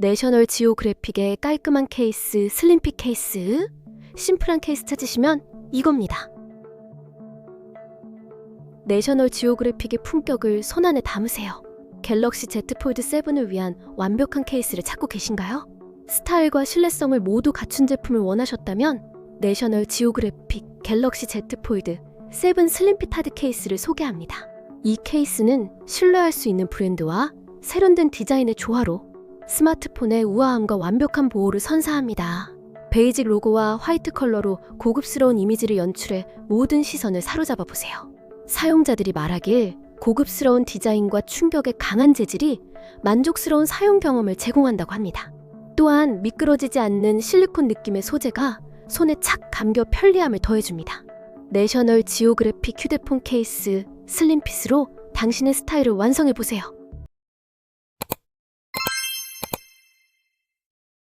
내셔널 지오그래픽의 깔끔한 케이스, 슬림핏 케이스, 심플한 케이스 찾으시면 이겁니다. 내셔널 지오그래픽의 품격을 손 안에 담으세요. 갤럭시 Z 폴드 7을 위한 완벽한 케이스를 찾고 계신가요? 스타일과 신뢰성을 모두 갖춘 제품을 원하셨다면 내셔널 지오그래픽 갤럭시 Z 폴드 7 슬림핏 하드 케이스를 소개합니다. 이 케이스는 신뢰할 수 있는 브랜드와 세련된 디자인의 조화로 스마트폰의 우아함과 완벽한 보호를 선사합니다. 베이직 로고와 화이트 컬러로 고급스러운 이미지를 연출해 모든 시선을 사로잡아 보세요. 사용자들이 말하길 고급스러운 디자인과 충격의 강한 재질이 만족스러운 사용 경험을 제공한다고 합니다. 또한 미끄러지지 않는 실리콘 느낌의 소재가 손에 착 감겨 편리함을 더해줍니다. 내셔널 지오그래픽 휴대폰 케이스 슬림핏으로 당신의 스타일을 완성해 보세요.